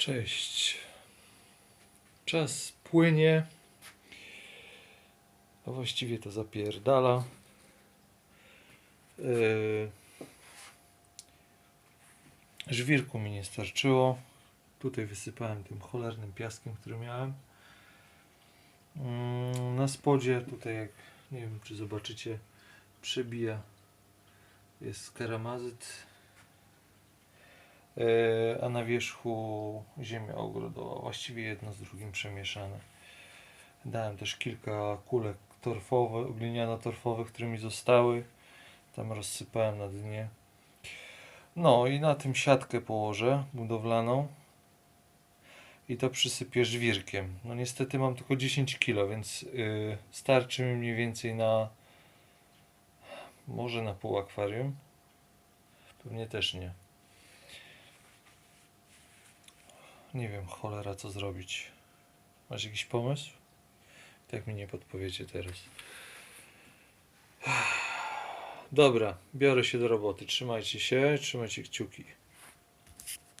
Cześć. Czas płynie. A właściwie to zapierdala. Yy... Żwirku mi nie starczyło. Tutaj wysypałem tym cholernym piaskiem, który miałem. Mm, Na spodzie, tutaj jak nie wiem czy zobaczycie, przebija jest karamazyt, a na wierzchu ziemia ogrodowa, właściwie jedno z drugim przemieszane. Dałem też kilka kulek torfowych, gliniano-torfowych, które mi zostały. Tam rozsypałem na dnie. No i na tym siatkę położę budowlaną i to przysypię żwirkiem. No niestety mam tylko 10 kg, więc yy, starczy mi mniej więcej na może na pół akwarium. Pewnie też nie. Nie wiem, cholera, co zrobić. Masz jakiś pomysł? Tak mi nie podpowiecie teraz. Dobra, biorę się do roboty. Trzymajcie się, trzymajcie kciuki.